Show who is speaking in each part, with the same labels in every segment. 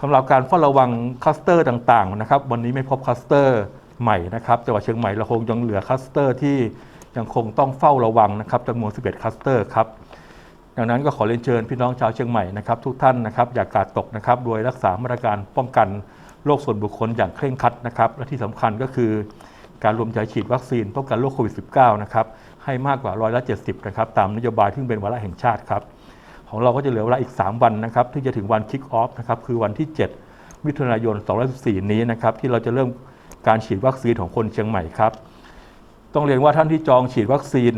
Speaker 1: สำหรับการเฝ้าระวังคลัสเตอร์ต่างๆนะครับวันนี้ไม่พบคลัสเตอร์ใหม่นะครับจังหวัดเชียงใหม่เราคงยังเหลือคลัสเตอร์ที่ยังคงต้องเฝ้าระวังนะครับจำนวน 11คลัสเตอร์ครับดังนั้นก็ขอเรียนเชิญพี่น้องชาวเชียงใหม่นะครับทุกท่านนะครับอย่ากาดตกนะครับโดยรักษามาตรการป้องกันโรคส่วนบุคคลอย่างเคร่งครัดนะครับและที่สำคัญก็คือ การรวมใจฉีดวัคซีนป้องกันโรคโควิด -19 นะครับให้มากกว่าร้อยละ70นะครับตามนโยบายที่เป็นวาระแห่งชาติครับ ของเราก็จะเหลือเวลาอีก 3 วันนะครับที่จะถึงวันคิกออฟนะครับคือวันที่ 7 มิถุนายน 2014 นี้นะครับที่เราจะเริ่มการฉีดวัคซีนของคนเชียงใหม่ครับ ต้องเรียนว่าท่านที่จองฉีดวัคซีน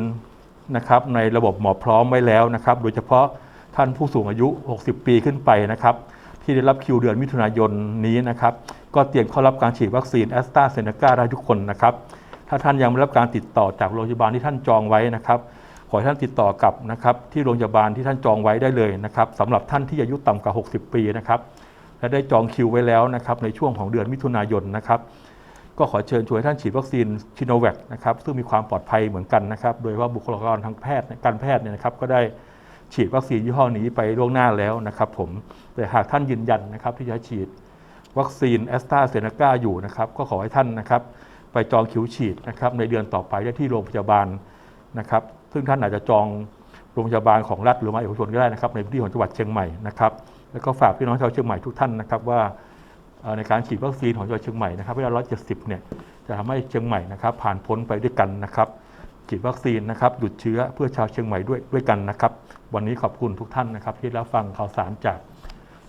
Speaker 1: นะครับในระบบหมอพร้อมไว้แล้วนะครับ โดยเฉพาะท่านผู้สูงอายุ 60 ปีขึ้นไปนะครับที่ได้รับคิวเดือนมิถุนายนนี้นะครับก็เตรียมเข้ารับการฉีดวัคซีนแอสตราเซเนกาได้ทุกคนนะครับ ถ้าท่านยังไม่รับการติดต่อจากโรงพยาบาลที่ท่านจองไว้นะครับ ขอให้ท่านติดต่อกับนะครับที่โรงพยาบาลที่ท่านจองไว้ได้เลยนะครับสำหรับท่านที่อายุต่ำกว่า 60 ปีนะครับและได้จองคิวไว้แล้วนะครับในช่วงของเดือนมิถุนายนนะครับก็ขอเชิญชวนท่านฉีดวัคซีนชิโนแวคนะครับซึ่งมีความปลอดภัยเหมือนกันนะครับ โดยว่าบุคลากรทางแพทย์การแพทย์เนี่ยนะครับ ก็ได้ฉีดวัคซีนยี่ห้อนี้ไปล่วงหน้าแล้วนะครับ ผมแต่หากท่านยืนยันนะครับ ที่จะฉีดวัคซีนแอสตราเซเนกาอยู่นะครับ ก็ขอให้ท่านนะครับ ไปจองคิวฉีดนะครับในเดือนต่อไปได้ที่โรงพยาบาลนะครับ ซึ่งท่านอาจจะจองโรงพยาบาลของรัฐหรือว่าเอกชนก็ได้นะครับในพื้นที่ของจังหวัดเชียงใหม่นะครับแล้วก็ฝากพี่น้องชาวเชียงใหม่ทุกท่านนะครับว่าในการฉีดวัคซีนของจังหวัดเชียงใหม่นะครับเวลา170เนี่ยจะทำให้เชียงใหม่นะครับผ่านพ้นไปด้วยกันนะครับฉีดวัคซีนนะครับหยุดเชื้อเพื่อชาวเชียงใหม่ด้วยด้วยกันนะครับ วันนี้ขอบคุณทุกท่านนะครับ ที่รับฟังข่าวสารจาก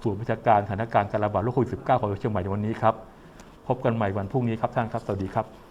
Speaker 1: ศูนย์ประชาการสถานการณ์การระบาดโรคโควิด -19 ของจังหวัดเชียงใหม่ในวันนี้ครับ พบกันใหม่วันพรุ่งนี้ครับท่านครับ สวัสดีครับ